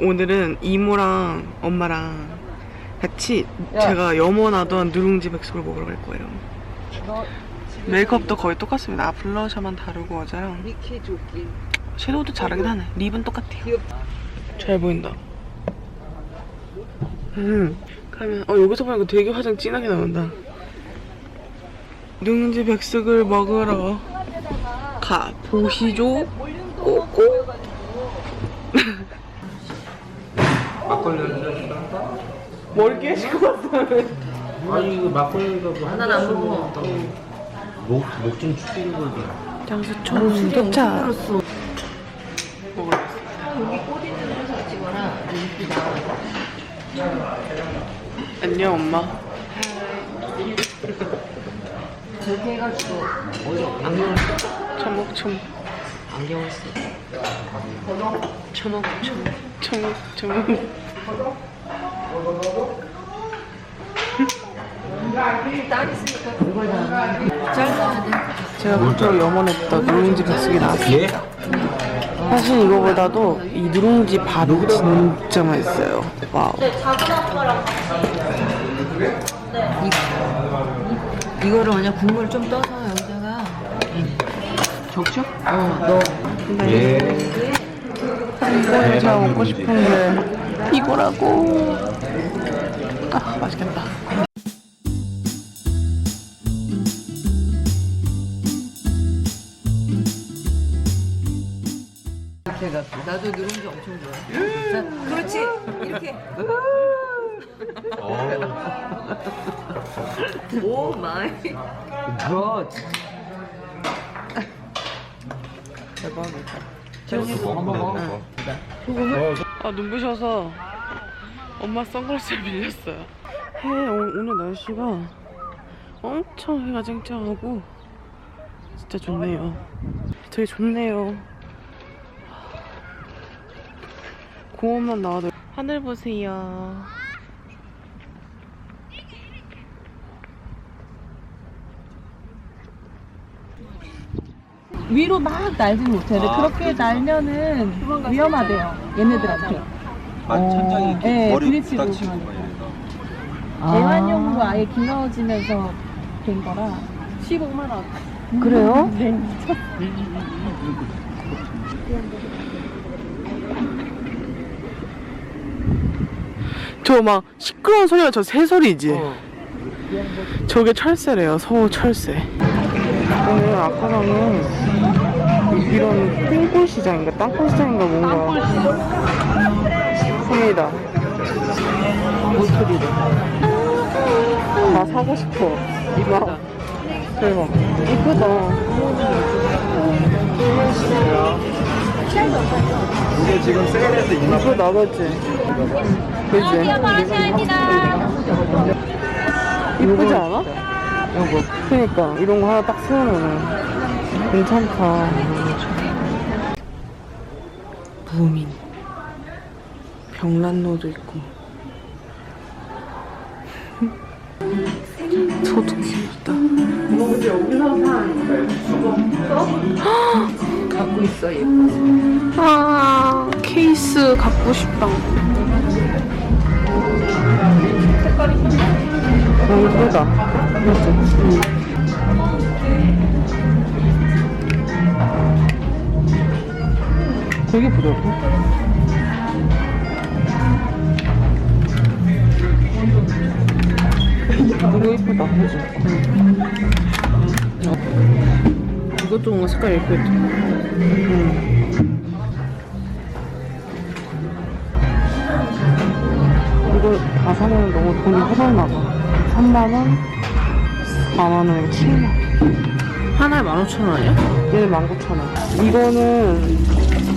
오늘은 이모랑 엄마랑 같이 제가 염원하던 누룽지 백숙을 먹으러 갈 거예요. 메이크업도 거의 똑같습니다. 아, 블러셔만 다르고 맞아요. 미키 조끼. 섀도우도 다르긴 하네. 립은 똑같아요. 귀엽다. 잘 보인다. 음, 가면 어 여기서 보니까 되게 화장 진하게 나온다. 누룽지 백숙을 먹으러 가 보시죠. 꼬꼬. 막걸리 한잔 머리 깨질 것 같아. 아니 이거 막걸리가 뭐 하나는 안 먹어. 목 목좀 축이는 거지. 풀었어. 먹어야겠어. 여기 꼬리 눈에서 찍어라. 인기 나와. 안녕 엄마. 저렇게 해가지고 어려. 안경 초목 초목 안경을 써. 초목 초목 초목 초목. 제가 그토록 염원했던 누룽지 백숙이 나왔어요. 예? 사실 이거보다도 이 누룽지 밥이 진짜 맛있어요. 와우. 이거를 만약 국물 좀 떠서 여기다가 적죠? 어 넣어. 예. 이거에 제가 먹고 싶은 게 이거라고. 아 맛있겠다. 이렇게 해갖고 나도 누룽지 엄청 좋아해. 자, 그렇지 이렇게. 오 마이 갓. 대박이다. 먹어 먹어. 아 눈부셔서 엄마 선글라스를 빌렸어요. 해 오- 오늘 날씨가 엄청 해가 쨍쨍하고 진짜 좋네요. 되게 좋네요. 공원만 나와도 하늘 보세요. 위로 막 날지는 못해. 근데 그렇게 날면은 위험하대요. 얘네들한테. 아 천장이 이렇게 네, 머리. 막 이래서. 애완용으로 아예 길러지면서 된 거라 15만 원. 그래요? 네, 미쳤어. 저막 시끄러운 소리가 저 새소리지. 저게 철새래요. 서울 철새. 오늘 아까랑은 이런 땡골 시장인가 땅굴 시장인가 뭔가 삽니다. 모서리를 다 사고 싶어. 이거 대박. 이쁘다. 이게 지금 세일해서 이만 이쁘다, 그치? 그치? 이쁘지 않아? 이거. 그니까, 이런 거 하나 딱 세우면은 괜찮다. 무민. 병란로도 있고. 저도 귀엽다. 갖고 있어 얘. 아, 케이스 갖고 싶다. 너무 예쁘다. 그치? 응. 되게 부드럽다. 이거 예쁘다. 응. 이것도 뭔가 색깔 예쁘다. 응. 이거 다 사면 너무 돈이 허전나 봐. 3만원, 4만원, 7만원. 하나에 15,000원이야? 얘는 19,000원. 이거는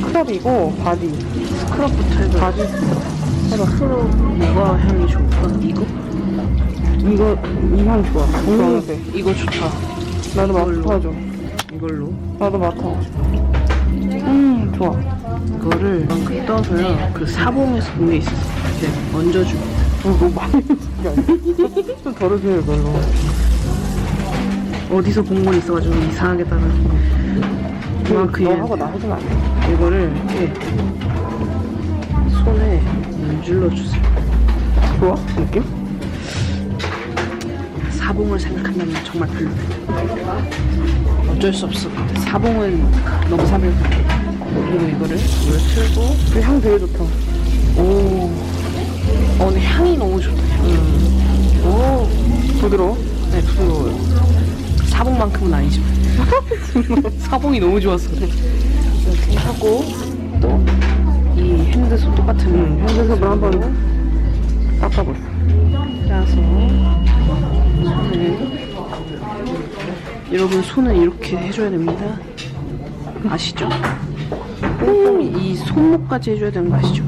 스크럽이고, 바디. 스크럽부터 해봐. 바디 스크럽. 스크럽 뭐가 향이 좋을까? 이거? 이 향 좋아. 좋아하는데. 이거 좋다. 나도 맡아줘. 이걸로? 나도 싶어. 음, 좋아. 이거를 이만큼 떠서요. 그 사봉에서 본게 있었어. 이렇게 얹어줍니다. 어, 너무 많이 좀 덜어줘요, 이걸로. 어디서 본 건 있어가지고 이상하게 따가지고. 이만큼 너 하고 나 해주면 안 돼? 이거를 이렇게 손에 저질러 주세요. 좋아? 느낌? 사봉을 생각한다면 정말 별로. 어쩔 수 없어. 사봉은 너무 사bil. 그리고 이거를 물을 틀고. 그 향 되게 좋다. 오. 어, 근데 향이 너무 좋다. 향이. 오. 부드러워? 네, 부드러워요. 사봉만큼은 아니지만. 사봉이 너무 좋았어. 이렇게 하고 또 이 핸드소 똑같은 핸드소를 한번 닦아보세요. 짜서 손을 여러분 손은 이렇게 해줘야 됩니다. 아시죠? 꼼꼼히 이 손목까지 해줘야 되는 거 아시죠?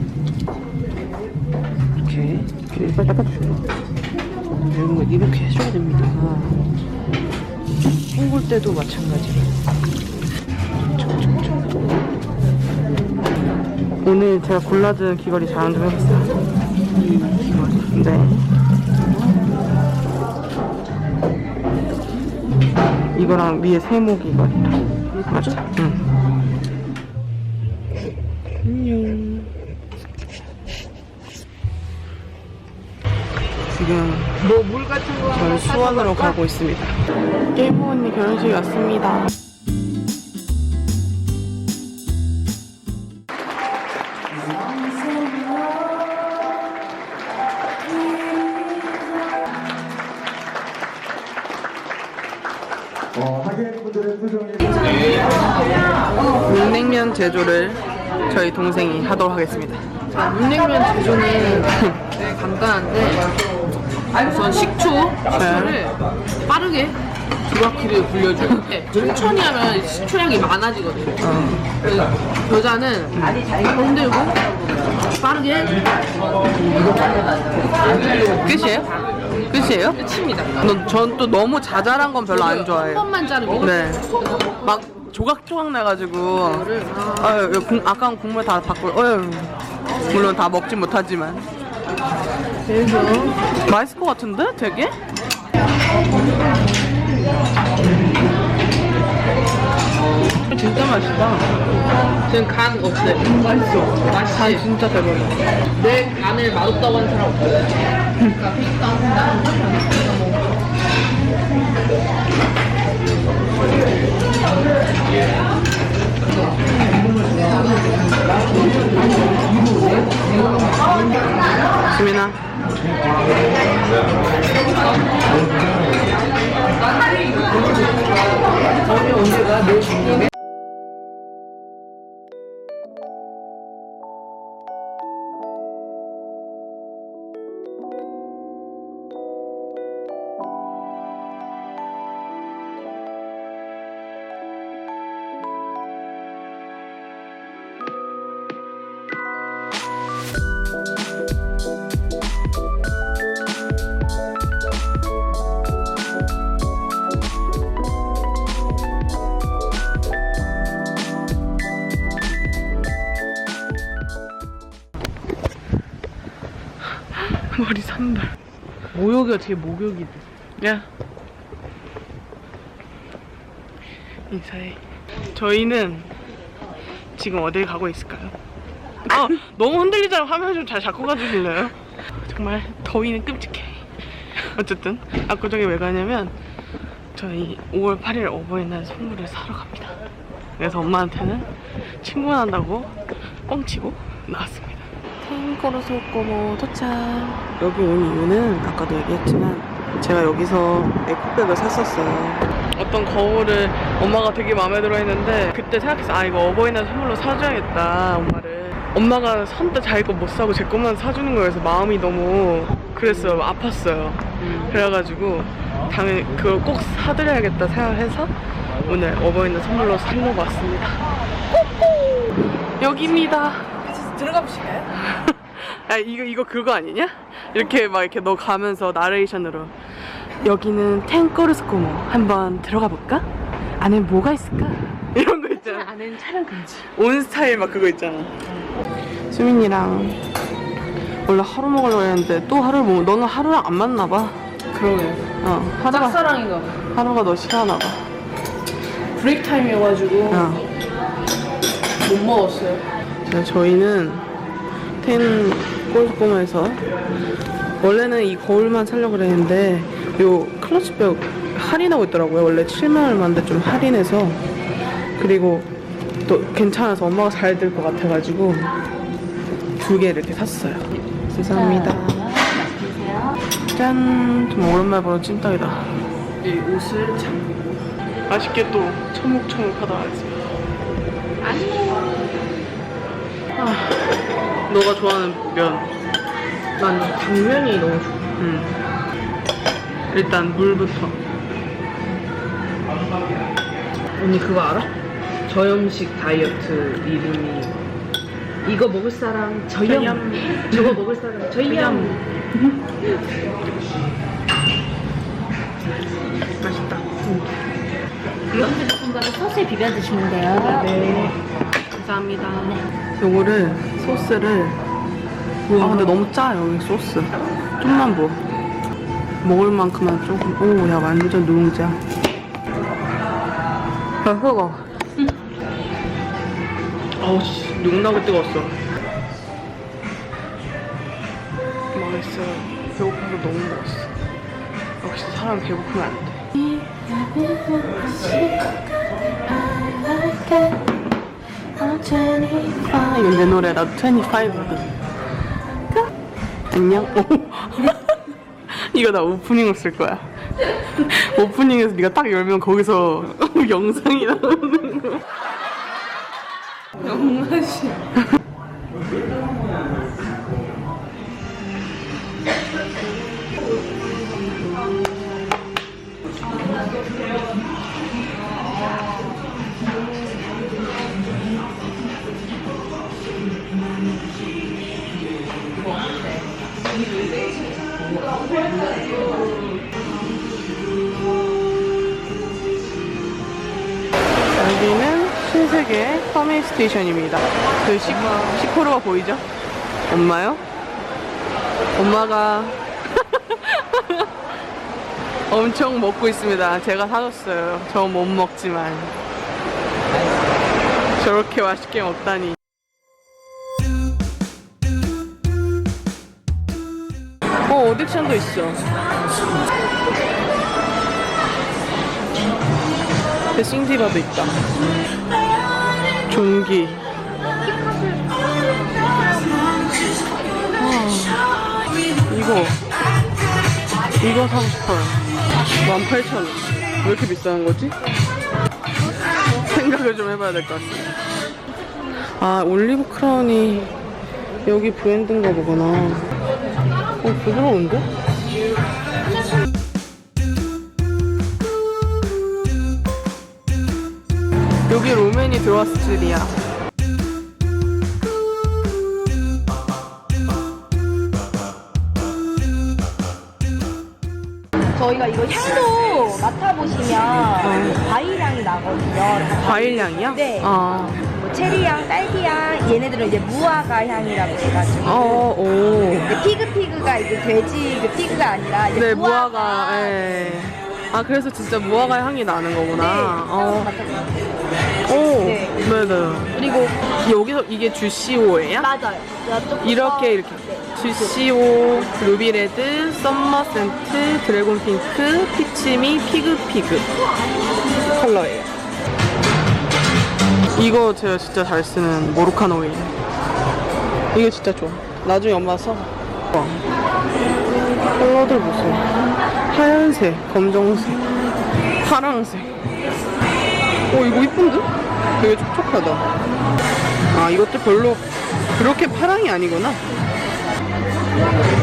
이렇게 이렇게. 이런 거 이렇게 해줘야 됩니다. 헹굴 때도 마찬가지로. 오늘 제가 골라준 귀걸이 자랑 좀 해봤어요. 이 귀걸이. 네. 이거랑 위에 세모 귀걸이랑. 맞아? 응. 안녕. 지금 뭐물 같은 거 저는 수원으로 가고 있습니다. 게임 언니 결혼식에 왔습니다. 물냉면 제조를 저희 동생이 하도록 하겠습니다. 물냉면 제조는 되게 간단한데 우선 식초, 식초를 빠르게 조각기를 굴려줘요. 천천히 하면 식초량이 많아지거든요. 그래서 겨자는 흔들고 빠르게 끝이에요? 끝이에요? 끝입니다. 전 또 너무 자잘한 건 별로 안한 좋아해요. 번만 자르면 네. 막 조각조각 나가지고. 국- 아까운 국물 다 바꿀. 어휴. 물론 다 먹진 못하지만. 맛있을 것 같은데? 되게? 진짜 맛있다. 지금 간 없어요. 맛있어. 맛있지? 간 진짜 대박이야. 내 간을 맛없다고 하는 사람 없어 요. 수민아. 머리 산다. 목욕이 어떻게 목욕이 돼? 야. 인사해. 저희는 지금 어딜 가고 있을까요? 아, 너무 흔들리잖아. 화면 좀 잘 잡고 가주실래요? 정말 더위는 끔찍해. 어쨌든 압구정에 왜 가냐면 저희 5월 8일 어버이날 선물을 사러 갑니다. 그래서 엄마한테는 친구 만난다고 뻥치고 나왔습니다. 탱거로소 꼬모 도착. 여기 온 이유는 아까도 얘기했지만 제가 여기서 에코백을 샀었어요. 어떤 거울을 엄마가 되게 마음에 들어 했는데 그때 생각했어. 아 이거 어버이날 선물로 사줘야겠다 엄마를. 엄마가 선때 자기 거 못 사고 제 것만 사주는 거여서 마음이 너무 그랬어요. 아팠어요. 그래가지고 당연히 그걸 꼭 사드려야겠다 생각해서 오늘 어버이날 선물로 사려고 왔습니다. 여기입니다. 들어가 보실까요? 아 이거 이거 그거 아니냐? 이렇게 막 이렇게 너 가면서 나레이션으로 여기는 탱거르스코모 한번 들어가 볼까? 안에 뭐가 있을까? 이런 거 있잖아. 안에는 촬영 금지. 온 스타일 막 그거 있잖아. 수민이랑 원래 하루 먹으려고 했는데 또 하루를 먹. 너는 하루랑 안 맞나 봐. 그러게. 어 하루가 짝사랑인가 봐. 하루가 너 싫어하나 봐. 브레이크 타임이어가지고 어. 못 먹었어요. 자, 저희는 텐 꼬매서 원래는 이 거울만 살려고 그랬는데 요 클러치백 할인하고 있더라고요. 원래 7만 얼마인데 좀 할인해서 그리고 또 괜찮아서 엄마가 잘 들 것 같아가지고 두개 이렇게 샀어요. 감사합니다. 짠! 좀 오랜만에 보는 찜닭이다. 이 옷을 잠그고 맛있게 또 처묵처묵하다 가겠습니다. 아, 너가 좋아하는 면. 난 당면이 너무 좋아. 음. 일단 물부터. 언니 그거 알아? 저염식 다이어트 이름이 이거 먹을 사람 저염, 저거 먹을 사람 저염 맛있다 이런 제품과는 소스에 비벼 드시면 돼요. 네 감사합니다. 요거를 소스를 아 근데 너무 짜요 이 소스. 좀만 부어 먹을 만큼만 조금. 오 야 완전 누룽지야. 아 흑어. 아우 씨 눈나고 뜨거웠어. 망했어 배고파서 너무 먹었어. 역시 사람 배고프면 안 돼 아, 이건 내 노래 나도 25거든 안녕. 오. 이거 나 오프닝으로 쓸 거야. 오프닝에서 네가 딱 열면 거기서 영상이 나오는 거 영맛이 스테이션입니다. 그 시, 시코르가 보이죠? 엄마요? 엄마가 엄청 먹고 있습니다. 제가 사줬어요. 저 못 먹지만. 저렇게 맛있게 먹다니. 어, 어딕션도 있어. 싱디바도 있다. 종기. 와, 이거. 이거 사고 싶어요. 18,000원. 왜 이렇게 비싼 거지? 생각을 좀 해봐야 될 것 같습니다. 아, 올리브 크라운이 여기 브랜드인가 보구나. 어, 부드러운데? 여기 로맨이 들어왔을 줄이야. 저희가 이거 향도 맡아보시면 과일 향이 나거든요. 과일 향이야? 네. 아, 뭐 체리향, 딸기향, 얘네들은 이제 무화과 향이라고 해가지고. 어, 오. 이제 피그 피그가 이제 돼지 그 피그가 아니라 이제 네, 무화과. 무화과, 예. 아, 그래서 진짜 무화과 향이 나는 거구나. 네, 향 어. 맡아보세요. 오, 네. 네네. 그리고 여기서 이게 주시오예요? 맞아요. 저쪽부터 이렇게 이렇게 네. 주시오, 루비레드, 썸머 센트, 드래곤 핑크, 피치미, 피그 피그 컬러예요. 이거 제가 진짜 잘 쓰는 모로칸 오일. 이게 진짜 좋아. 나중에 엄마 써. 봐. 컬러들 보세요. 하얀색, 검정색, 파랑색. 오 이거 이쁜데? 되게 촉촉하다. 아 이것도 별로 그렇게 파랑이 아니구나.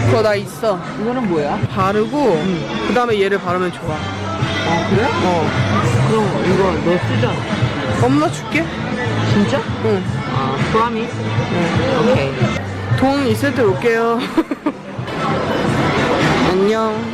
그거 나 있어. 이거는 뭐야? 바르고 그 다음에 얘를 바르면 좋아. 아 그래? 어. 그럼 이거 너 쓰잖아. 엄마 줄게. 진짜? 응. 아 프라미? 오케이. 돈 있을 때 올게요. 안녕.